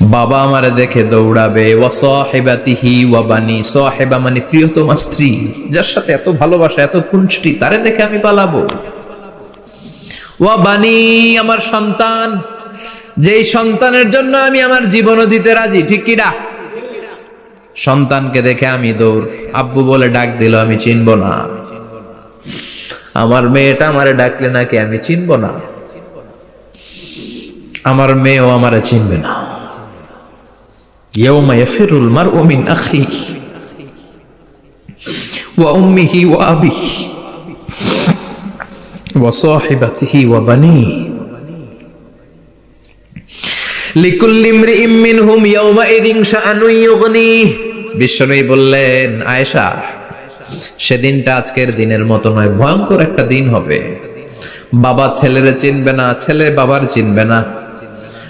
বাবা আমারে দেখে দৌড়াবে, ওয়া সাহিবাতিহি ওয়া বানি সাহিবা মানে প্রিয়তমা স্ত্রী, যার সাথে এত ভালোবাসা, এত খুনষ্টি তারে দেখে আমি পালাবো। ওয়া বানি আমার সন্তান, যেই সন্তানের জন্য আমি আমার জীবনও দিতে রাজি, ঠিক কিনা সন্তানকে দেখে আমি দৌড়, আব্বু বলে ডাক দিল, আমি চিনব না। আমার মেয়েটা আমারে ডাকলে নাকি আমি চিনব না? আমার মেয়েও আমারে চিনবে না। يوم يفر المرء من أخيه وأمه وأبيه وصاحبته وبنيه লিকুল্লি ইমরিইম মিনহুম ইয়াউমাইযিন শাআনুন ইউগনিহ বিশ্বনবী বললেন আয়েশা সেদিনটা আজকের দিনের মতো নয় ভয়ঙ্কর একটা দিন হবে বাবা ছেলেরে চিনবে না ছেলে বাবার চিনবে না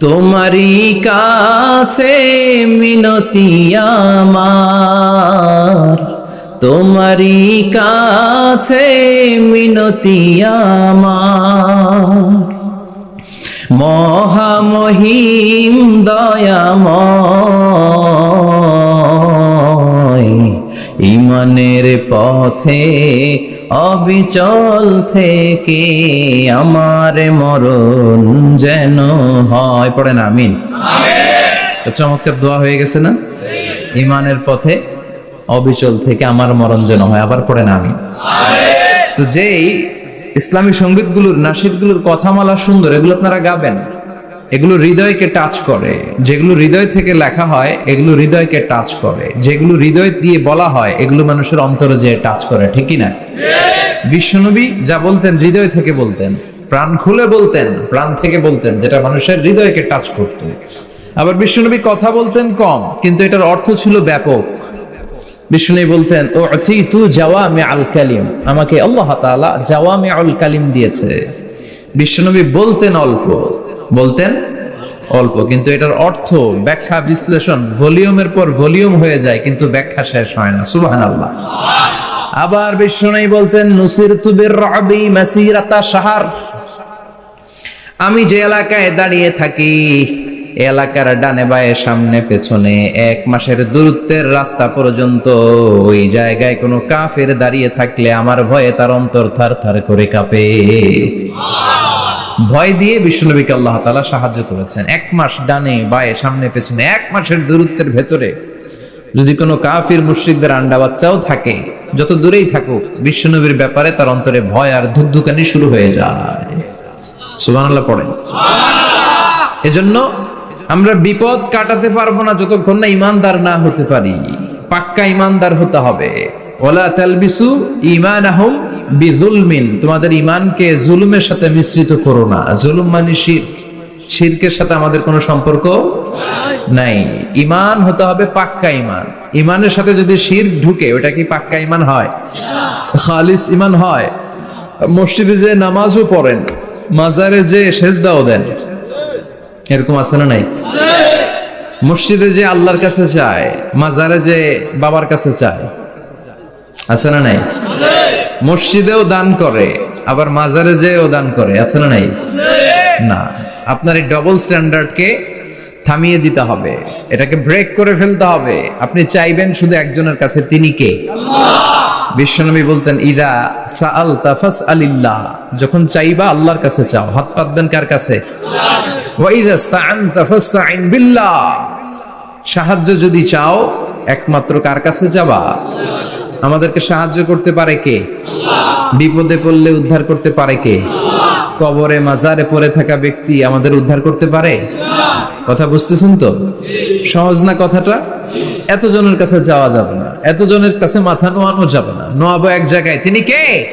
তোমারই কাছে মিনতি আমার। তোমারই কাছে মিনতি আমার। মহামহিম দয়াময় ইমানের পথে অবিচল থেকে আমার মরণ যেন হয়। পড়ে না আমিন চমৎকার দোয়া হয়ে গেছে না? ইমানের পথে অবিচল থেকে আমার মরণ যেন হয়। আবার পড়ে না আমিন। তো যেই ইসলামী সঙ্গীতগুলোর, নাসিদগুলোর কথামালা সুন্দর, এগুলো আপনারা গাবেন? এগুলো হৃদয়কে টাচ করে। যেগুলো হৃদয় থেকে লেখা হয়, এগুলো হৃদয়কে টাচ করে। যেগুলো হৃদয় দিয়ে বলা হয়, এগুলো মানুষের অন্তরে যে টাচ করে। ঠিকই না বিশ্বনবী যা বলতেন, হৃদয় থেকে বলতেন, প্রাণ খুলে বলতেন, প্রাণ থেকে বলতেন, যেটা মানুষের হৃদয়কে টাচ করত। আবার বিশ্বনবী কথা বলতেন কম, কিন্তু এটার অর্থ ছিল ব্যাপক। বিষ্ণু বলতেন ও তু জাওয়ামে আল কালিম। আমাকে আল্লাহ তাআলা জাওয়ামে আল কালিম দিয়েছে। বিশ্বনবী বলতেন অল্প। বলতেন? অল্প, কিন্তু এটার অর্থ ব্যাখ্যা, বিশ্লেষণ, ভলিউমের পর ভলিউম হয়ে যায়, কিন্তু ব্যাখ্যা শেষ হয় না। সুবহানাল্লাহ। আবার বিষ্ণু বলতেন নুসির তুবির মাসিরাতা সাহার আমি যে এলাকায় দাঁড়িয়ে থাকি এলাকার ডানে বায়ে সামনে পেছনে এক মাসের দূরত্বের রাস্তা পর্যন্ত, ওই জায়গায় কোনো কাফের দাঁড়িয়ে থাকলে আমার ভয়ে তার অন্তর থার থার করে কাঁপে। ভয় দিয়ে বিষ্ণুনবীকে আল্লাহ তালা সাহায্য করেছেন। এক মাস ডানে বায়ে সামনে পেছনে, এক মাসের দূরত্বের ভেতরে যদি কোনো কাফির, মুশ্রিকদের আন্ডা বাচ্চাও থাকে, যত দূরেই থাকুক, বিশ্বনবীর ব্যাপারে তার অন্তরে ভয় আর ধুকধুকানি শুরু হয়ে যায়। পড়েন। এজন্য আমরা বিপদ কাটাতে পারব না যতক্ষণ না ইমানদার না হতে পারি। পাক্কা ইমানদার হতে হবে। ওলা তালবিসু ইমানাহুম বিজুলমিন তোমাদের ইমানকে জুলুমের সাথে মিশ্রিত করো না। জুলুম মানে শিরক। শিরকের সাথে আমাদের কোনো সম্পর্ক নাই। ইমান হতে হবে পাক্কা ইমান ইমানের সাথে যদি শির ঢুকে, ওটা কি পাক্কা ইমান হয়? খালিস ইমান হয়। মসজিদে যে নামাজও পড়েন, মাজারে যে সেজদাও দেন, এরকম আছে না নাই? মসজিদে যে আল্লাহর কাছে চায় মাজারে যে বাবার কাছে চায় আছে না নাই? মসজিদেও দান করে, আবার মাজারে যেও দান করে, আছে না নাই? না। আপনার এই ডবল স্ট্যান্ডার্ডকে থামিয়ে দিতে হবে। এটাকে ব্রেক করে ফেলতে হবে। আপনি চাইবেন শুধু একজনের কাছে, তিনি কে? বিশ্বনবী বলতেন, ইদা সাআল তাফাস আলিল্লাহ যখন চাইবা আল্লাহর কাছে চাও, হাত পাতবেন কার কাছে? ওয়া ইদা ইসতাআনতা ফাসতাইন বিল্লাহ। সাহায্য যদি চাও, একমাত্র কার কাছে যাবা? আমাদেরকে সাহায্য করতে পারে কে? বিপদে পড়লে উদ্ধার করতে পারে কে? কবরে, মাজারে পড়ে থাকা ব্যক্তি আমাদের উদ্ধার করতে পারে? কথা বুঝতেছেন তো? সহজ না কথাটা? এতজনের কাছে যাওয়া যাবে না। এতজনের কাছে মাথা নোয়ানো যাবে না। নোয়াবো এক জায়গায়। তিনি কে?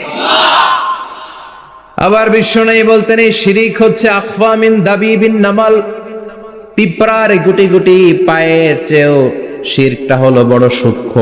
আবার বিশ্ব নেই বলতেন এই শিরিক হচ্ছে আফামিন দাবি বিন নামাল। পিঁপড়ার গুটি গুটি পায়ের চেয়েও শিরকটা হলো বড় সূক্ষ্ম।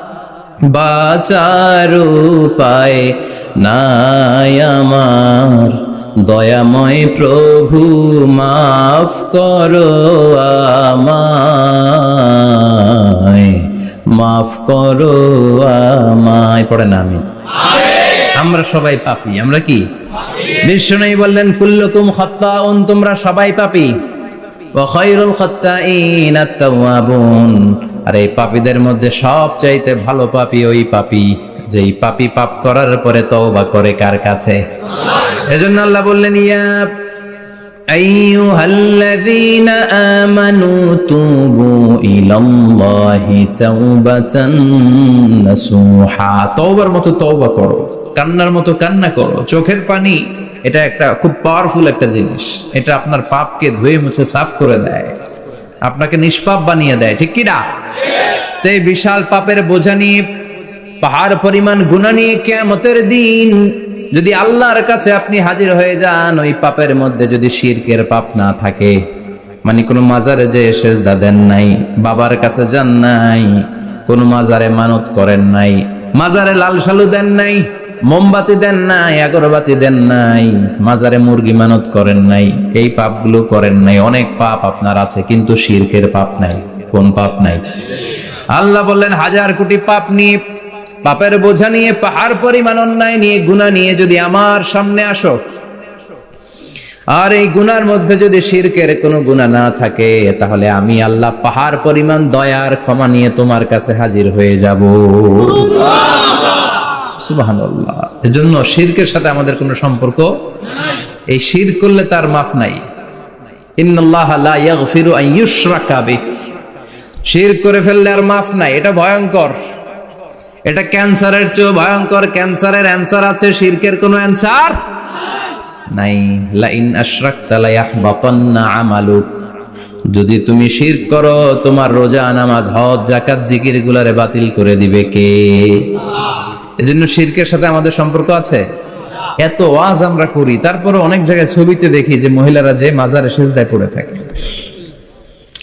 বাচার উপায় নাই আমার। দয়াময় প্রভু, মাফ করো আমায়। মাফ করো আমায়। পড়ে না আমি। আমরা সবাই পাপি, আমরা কি? বিষ্ণু বললেন, কুল্লুকুম খত্তাউন তোমরা সবাই পাপি। ওয়া খায়রুল খাত্তাইন আত-তাওয়াবুন। আর এই পাপীদের মধ্যে সবচাইতে ভালো পাপী ওই পাপি, যেই পাপি পাপ করার পরে তওবা করে কার কাছে? এজন্য আল্লাহ বললেন, ইয়া আইয়ুহাল্লাযীনা আমানু তুবু ইলাল্লাহি তাওবাতান নাসুহা। তওবার মতো তওবা করো, কান্নার মতো কান্না করো। চোখের পানি, এটা একটা খুব পাওয়ারফুল একটা জিনিস। এটা আপনার পাপকে ধুয়ে মুছে সাফ করে দেয়। আপনাকে নিষ্পাপ বানিয়ে দেয়, ঠিক কি না? তো এই বিশাল পাপের বোঝা নিয়ে, পাহাড় পরিমাণ গুণা নিয়ে কেমতের দিন যদি আল্লাহর কাছে আপনি হাজির হয়ে যান, ওই পাপের মধ্যে যদি শিরকের পাপ না থাকে মানে কোনো মাজারে যে সেজদা দেন নাই, বাবার কাছে যান নাই, কোনো মাজারে মানত করেন নাই, মাজারে লাল সালু দেন নাই মোমবাতি দেন নাই, আগরবাতি দেন নাই, মাজারে মুরগি মানত করেন নাই, এই পাপগুলো করেন নাই, অনেক পাপ আপনার আছে, কিন্তু শিরকের পাপ নাই, কোন পাপ নাই? আল্লাহ বললেন, হাজার কোটি পাপ নিয়ে, পাপের বোঝা নিয়ে, পাহাড় পরিমাণ অন্যায় নিয়ে গুণা নিয়ে যদি আমার সামনে আসো, আর এই গুনার মধ্যে যদি শিরকের কোনো গুণা না থাকে, তাহলে আমি আল্লাহ পাহাড় পরিমাণ দয়ার ক্ষমা নিয়ে তোমার কাছে হাজির হয়ে যাব। সুবহানাল্লাহ। এজন্য শিরকের সাথে আমাদের কোনো সম্পর্ক এই শির করলে তার মাফ নাই। শির করে ফেললে আর মাফ নাই। এটা ভয়ঙ্কর। এটা ক্যান্সারের ভয়ঙ্কর। ক্যান্সারের আছে কোনো নাই। লাইন যদি তুমি শির করো, তোমার রোজা, নামাজ, হজ জাকাত জিকির গুলারে বাতিল করে দিবে কে? এজন্য শিরকের সাথে আমাদের সম্পর্ক আছে? এত ওয়াজ আমরা করি তারপরে অনেক জায়গায় ছবিতে দেখি যে মহিলারা যে মাজারে সেজদায় পড়ে থাকে।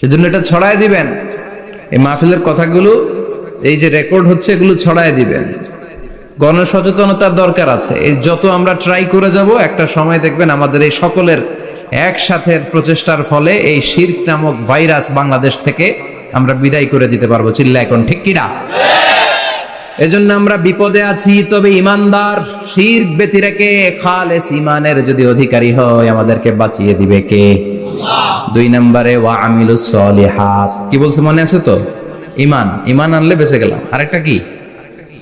এজন্য এটা ছড়ায় দিবেন। এই মাহফিলের কথাগুলো, এই যে রেকর্ড হচ্ছে, এগুলো ছড়ায় দিবেন। গণসচেতনতার দরকার আছে। এই যত আমরা ট্রাই করে যাব, একটা সময় দেখবেন আমাদের এই সকলের একসাথে প্রচেষ্টার ফলে এই শির্ক নামক ভাইরাস বাংলাদেশ থেকে আমরা বিদায় করে দিতে পারব। চিল্লা এখন ঠিক কিনা? এজন্য আমরা বিপদে আছি, তবে ইমানদার শির ব্যতি রেখে খালেস ইমানের যদি অধিকারী হয়, আমাদেরকে বাঁচিয়ে দিবে কে? দুই নম্বরে, ওয়া আমিলুস সলিহাত। কি বলছে মনে আছে তো? ইমান ইমান আনলে বেঁচে গেলাম। আরেকটা কি?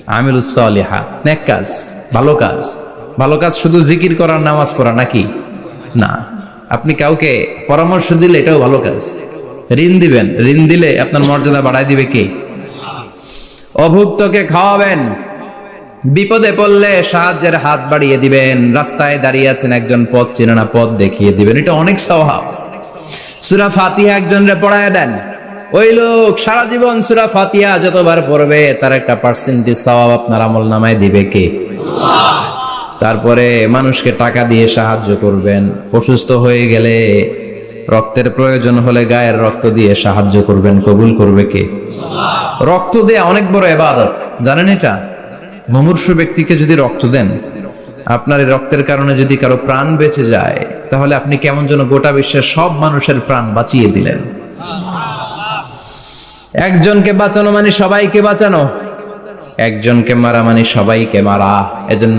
আমিলুস সলিহাত। নেক কাজ, ভালো কাজ। ভালো কাজ শুধু জিকির করার, নামাজ পড়া নাকি? না। আপনি কাউকে পরামর্শ দিলে এটাও ভালো কাজ। ঋণ দিবেন। ঋণ দিলে আপনার মর্যাদা বাড়ায় দিবে কে? অভুক্তকে খাওয়াবেন। বিপদে পড়লে সাহায্যের হাত বাড়িয়ে দিবেন। রাস্তায় দাঁড়িয়ে আছেন একজন পথ চেনে না, পথ দেখিয়ে দিবেন। এটা অনেক স্বভাব। সুরা ফাতিহা একজনরে পড়ায় দেন। ওই লোক সারা জীবন সুরা ফাতিহা যতবার পড়বে, তার একটা পার্সেন্টেজ স্বভাব আপনার আমল নামায় দিবে কে? তারপরে মানুষকে টাকা দিয়ে সাহায্য করবেন। অসুস্থ হয়ে গেলে রক্তের প্রয়োজন হলে গায়ের রক্ত দিয়ে সাহায্য করবেন। কবুল করবে কে? রক্ত দেয়া অনেক বড় এবাদত। জানেন এটা? মুমূর্ষু ব্যক্তিকে যদি রক্ত দেন, আপনার এই রক্তের কারণে যদি কারও প্রাণ বেঁচে যায়, তাহলে আপনি কেমন যেন গোটা বিশ্বের সব মানুষের প্রাণ বাঁচিয়ে দিলেন। একজনকে বাঁচানো মানে সবাইকে বাঁচানো। একজনকে মারা মানে সবাইকে মারা। এজন্য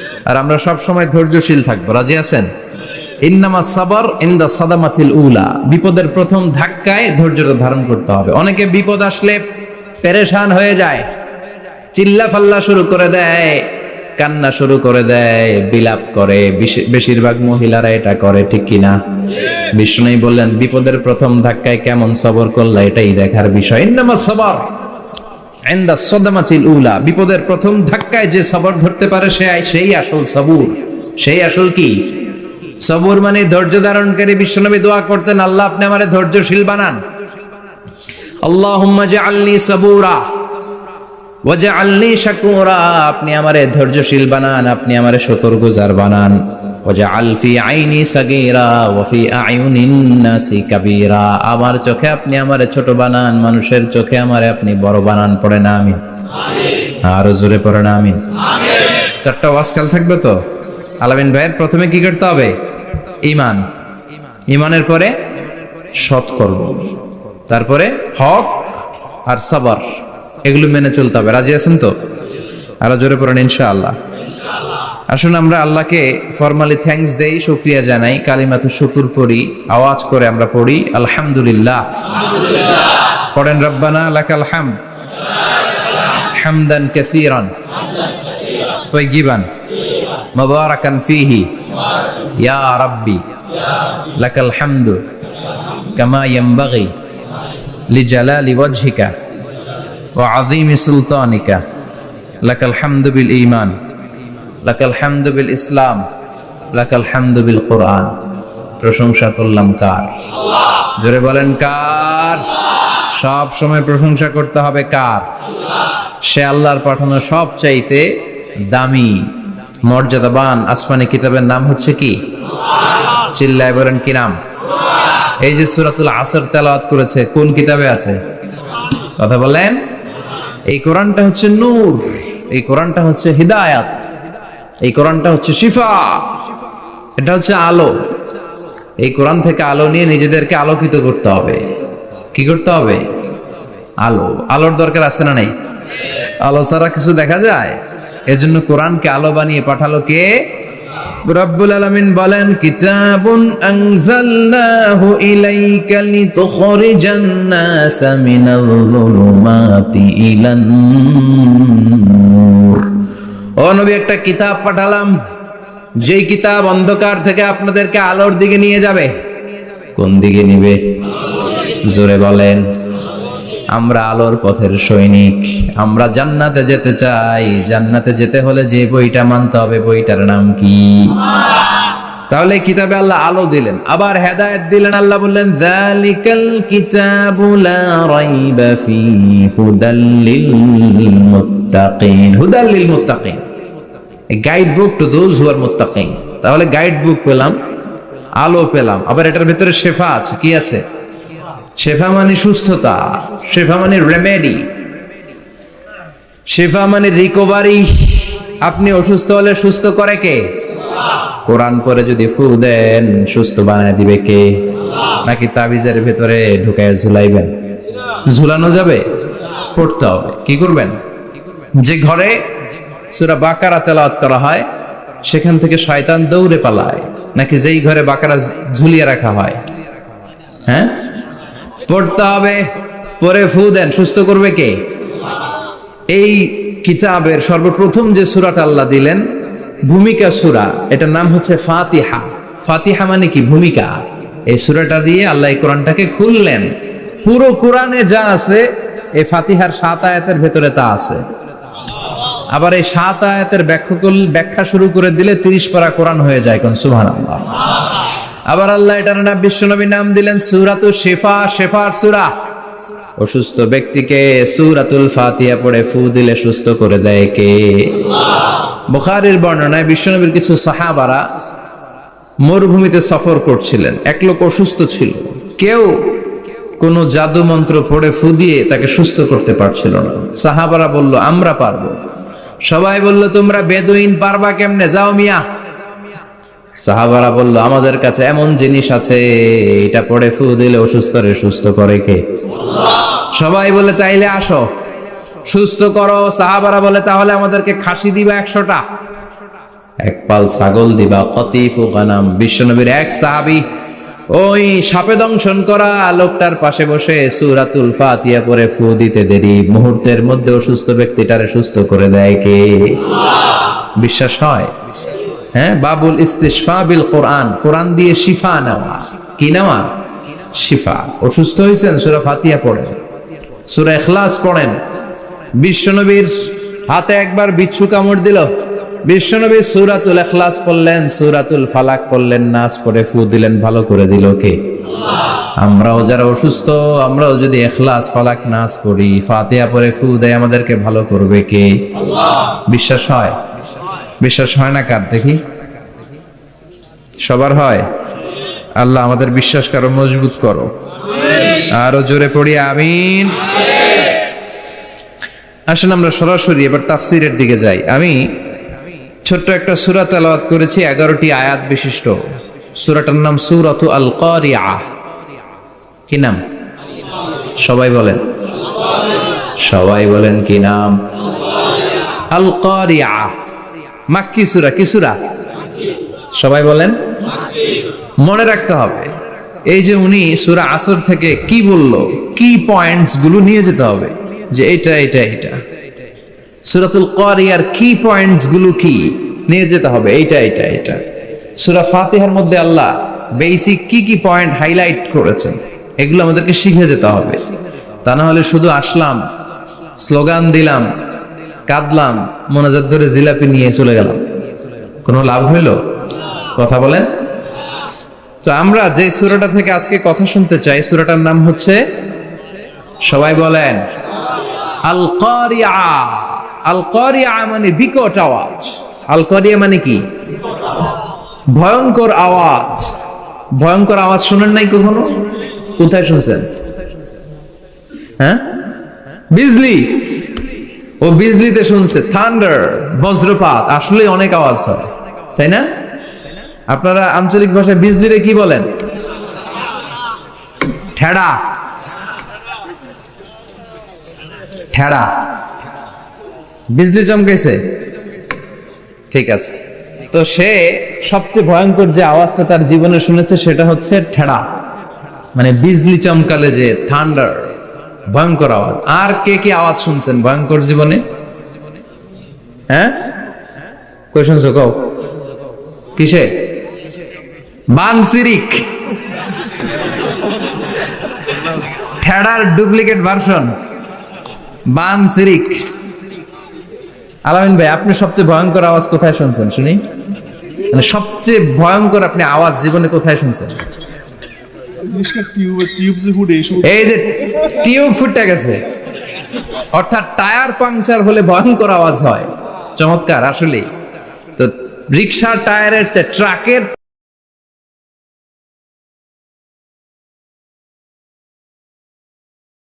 আর আমরা সব সময় ধৈর্যশীল থাকব। রাজি আছেন? ইন্নামা সাবর ইন্দা সাদামাথিল উলা। বিপদের প্রথম ধাক্কায় ধৈর্যটা ধারণ করতে হবে। অনেকে বিপদ আসলে পেরেশান হয়ে যায় চিল্লা ফাল্লা শুরু করে দেয়, কান্না শুরু করে দেয়, বিলাপ করে। বেশি- বেশিরভাগ মহিলারা এটা করে, ঠিক কিনা? বিষ্ণু বললেন, বিপদের প্রথম ধাক্কায় কেমন সবর করলা এটাই দেখার বিষয়। ইন্নামা সবর উলা বিপদের প্রথম ধাক্কায় যে সবর ধরতে পারে, সে সেই আসল সবুর। সেই আসল কি? সবুর মানে ধৈর্য ধারণকারী বিশ্বনবী দোয়া করতেন, আল্লাহ, আপনি আমার ধৈর্যশীল বানান। আল্লাহ যে আল্লি সাবুরা। ওয়াজআলনি শাকুরা, আপনি আমারে ধৈর্যশীল বানান, আপনি আমারে শুকরগুজার বানান। ওয়াজআল ফি আইনি সাগীরা ওয়া ফি আয়ুনিন নাসি কাবীরা। আমার চোখে আপনি আমারে ছোট বানান, মানুষের চোখে আমারে আপনি বড় বানান, পড়ে না আমিন। আর জোরে পড়ে না আমিন। চারটা ওয়াজকাল থাকবে তো? আলামিন ভাইয়ের প্রথমে কি করতে হবে? ইমান ইমানের পরে সৎকর্ম তারপরে হক আর সাবার। এগুলো মেনে চলতে হবে রাজি আছেন তো আরো জোরে পড়েন ইনশাআল্লাহ আসুন আমরা আল্লাহকে ফরমালি থ্যাঙ্কস দেই শুক্রিয়া জানাই কালিমাতু শুকুর করি আওয়াজ করে আমরা পড়ি আলহামদুলিল্লাহ পড়েন রব্বানা লাকাল হামদ হামদান কাসীরান طيبا مباركا فيه يا ربي لك الحمد كما ينبغي لجلال وجهك ও আজিম সুলতানিকা। লাকাল হামদুবিল ইমান লাকাল হামদুবিল ইসলাম। লাকাল হামদুবিল কোরআন। প্রশংসা করলাম কার? জোরে বলেন কার? সব সময় প্রশংসা করতে হবে কার? সে আল্লাহর পাঠানো সব চাইতে দামি, মর্যাদাবান আসমানি কিতাবের নাম হচ্ছে কি? চিল্লায় বলেন কি নাম? এই যে সুরাতুল আসর তেলাওয়াত করেছে, কোন কিতাবে আছে? কথা বলেন। এই কোরআনটা হচ্ছে নূর, এই কোরআনটা হচ্ছে হিদায়াত, এই কোরআনটা হচ্ছে শিফা, এটা হচ্ছে আলো। এই কোরআন থেকে আলো নিয়ে নিজেদেরকে আলোকিত করতে হবে। কি করতে হবে? আলো। আলোর দরকার আছে না নাই? আলো ছাড়া কিছু দেখা যায়? এজন্য কোরআনকে আলো বানিয়ে পাঠালো কে? রব্বুল আলামিন বলেন, কিতাবুন আনজালনাহু ইলাইকা লিতুখরিজান নাসা মিনাল যুলুমাতি ইলান নূর। ও নবী, একটা কিতাব পাঠালাম। যেই কিতাব অন্ধকার থেকে আপনাদেরকে আলোর দিকে নিয়ে যাবে। কোন দিকে নিবে? জোরে বলেন। আমরা আলোর পথের সৈনিক। আমরা জান্নাতে যেতে চাই। জান্নাতে যেতে হলে যে বইটা মানতে হবে, বইটার নাম কি? তাহলে কিতাবে আল্লাহ আলো দিলেন। আবার হেদায়েত দিলেন, আল্লাহ বললেন, যালিকাল কিতাবু রাইবা ফি হুদাল মুত্তাকিন হুদাল লিল মুত্তাকিন guide book to those who are মুত্তাকিন তাহলে গাইড বুক পেলাম, আলো পেলাম। আবার এটার ভিতরে শেফা আছে, কি আছে? শেফা মানে সুস্থতা, শেফা মানে রেমেডি শেফা মানে রিকভারি আপনি অসুস্থ হলে সুস্থ করে কে? কোরআন পরে যদি ফু দেন, সুস্থ বানায় দিবে কে? নাকি তাবিজের ভেতরে ঢুকায় ঝুলাইবেন? ঝুলানো যাবে? পড়তে হবে। কি করবেন? যে ঘরে সুরা বাকারা তেলাওয়াত করা হয়, সেখান থেকে শয়তান দৌড়ে পালায়। নাকি যেই ঘরে বাকারা ঝুলিয়ে রাখা হয়? হ্যাঁ? পড়তে হবে, পরে ফু দেন, সুস্থ করবে কে? এই কিতাবের সর্বপ্রথম যে সুরাটা আল্লাহ দিলেন, ভূমিকা সুরা, এটার নাম হচ্ছে ফাতিহা। ফাতিহা মানে কি? ভূমিকা। এই সুরাটা দিয়ে আল্লাহ এই কোরআনটাকে খুললেন। পুরো কোরআনে যা আছে, এই ফাতিহার সাত আয়াতের ভেতরে তা আছে। আবার এই সাত আয়াতের ব্যাখ্যা ব্যাখ্যা শুরু করে দিলে তিরিশ পারা কোরআন হয়ে যায় কোন সুহান আবার আল্লাহ এটার নাম বিশ্বনবী নাম দিলেন সুরাতু শেফা, শেফার সুরা। অসুস্থ ব্যক্তিকে সুরাতুল ফাতিয়া পড়ে ফু দিলে সুস্থ করে দেয় কে? বুখারীর বর্ণনায় বিশ্বনবীর কিছু সাহাবারা মরুভূমিতে সফর করছিলেন। এক লোক অসুস্থ ছিল। কেউ কোন জাদু মন্ত্র পড়ে ফু দিয়ে তাকে সুস্থ করতে পারছিল না। সাহাবারা বলল, আমরা পারব। সবাই বলল, তোমরা বেদুইন পারবা কেমনে? যাও মিয়া। সাহাবারা বলল, আমাদের কাছে এমন জিনিস আছে, এটা পড়ে ফু দিলে অসুস্থ রে সুস্থ করে কে? সবাই বলে, তাইলে আসো। সুস্থ করো। সাহাবারা বলে, তাহলে আমাদেরকে খাসি দিবা একশোটা। এক পাল ছাগল দিবা, কতিফু গানাম। বিশ্বনবীর এক সাহাবি ওই সাপে দংশন করা লোকটার পাশে বসে সুরাতুল ফাতিয়া পরে ফু দিতে দেরি। মুহূর্তের মধ্যে অসুস্থ ব্যক্তিটারে সুস্থ করে দেয় কে? বিশ্বাস হয়? হ্যাঁ? বাবুল ইস্তিশফা বিল কোরআন। কোরআন দিয়ে শিফা নেওয়া। কি নেওয়া? শিফা। অসুস্থ হয়েছেন? সুরা ফাতিয়া পড়েন। সুরা এখলাস পড়েন। বিশ্বনবীর হাতে একবার বিচ্ছু কামড় দিল। বিশ্বনবী সুরাতুল এখলাস পড়লেন, সুরাতুল ফালাক পড়লেন, নাচ পড়ে ফু দিলেন, ভালো করে দিল কে? আমরাও যারা অসুস্থ, আমরাও যদি এখলাস ফালাক, নাচ পড়ি ফাতিয়া পরে ফু দেয়, আমাদেরকে ভালো করবে কে? বিশ্বাস হয়? বিশ্বাস হয় না কার দেখি? সবার হয়? আল্লাহ আমাদের বিশ্বাস কারও, মজবুত করো। আরও জোরে পড়ি, আমিন। আসেন আমরা সরাসরি এবার তাফসিরের দিকে যাই। আমি ছোট্ট একটা সুরা তেলাওয়াত করেছি, এগারোটি আয়াত বিশিষ্ট। সুরাটার নাম সুরাতু আল কারিয়া কি নাম? সবাই বলেন। সবাই বলেন কি নাম? আল কারিয়া মাক্কি সুরা, কি সুরা? সবাই বলেন, মনে রাখতে হবে, এই যে উনি সুরা আসর থেকে কি বলল, কি পয়েন্টসগুলো নিয়ে যেতে হবে, যে এটা এটা এটা। সুরাতুল করিয়ার কি পয়েন্টসগুলো কি নিয়ে যেতে হবে, এইটা এটা এটা সুরা ফাতিহার মধ্যে আল্লাহ বেসিক কি কি পয়েন্ট হাইলাইট করেছেন, এগুলো আমাদেরকে শিখে যেতে হবে। তা না হলে শুধু আসলাম স্লোগান দিলাম কাঁদলাম, মোনাজাত ধরে জিলাপি নিয়ে চলে গেলাম। কোনো লাভ হইল? কথা বলেন। তো আমরা যে সুরাটা থেকে আজকে কথা শুনতে চাই, সুরাটার নাম হচ্ছে, সবাই বলেন আল কারিয়া আল কারিয়া মানে বিকট আওয়াজ। আল কারিয়া মানে কি? ভয়ঙ্কর আওয়াজ। ভয়ঙ্কর আওয়াজ শুনেন নাই কখনো? কোথায় শুনছেন? হ্যাঁ? বিজলি। ও বিজলিতে শুনছে, থান্ডার, বজ্রপাত। আসলে অনেক আওয়াজ হয়, তাই না? আপনারা আঞ্চলিক ভাষায় বিজলিরে কি বলেন? ঠেড়া। ঠেড়া। বিজলি চমকেছে ঠিক আছে। তো সে সবচেয়ে ভয়ঙ্কর যে আওয়াজটা তার জীবনে শুনেছে, সেটা হচ্ছে ঠেড়া। মানে বিজলি চমকালে যে, থান্ডার। ভয়ঙ্কর আওয়াজ। আর কে কি আওয়াজ শুনছেন ভয়ঙ্কর জীবনে? হ্যাঁ? কই শুনছো? কও। কিসে? বানসিরিক। ঠেড়ার ডুপ্লিকেট ভার্সন। বানসিরিক। আলামিন ভাই, আপনি সবচেয়ে ভয়ঙ্কর আওয়াজ কোথায় শুনছেন? শুনি। মানে সবচেয়ে ভয়ঙ্কর আপনি আওয়াজ জীবনে কোথায় শুনছেন জিনিসটা টিউব টিউব যে ফুটে এইসব এই যে টিউব ফুটে গেছে। অর্থাৎ টায়ার পাংচার হলে ভয়ঙ্কর আওয়াজ হয়। চমৎকার আসলে তো রিক্সার টায়ারের চেয়ে ট্রাকের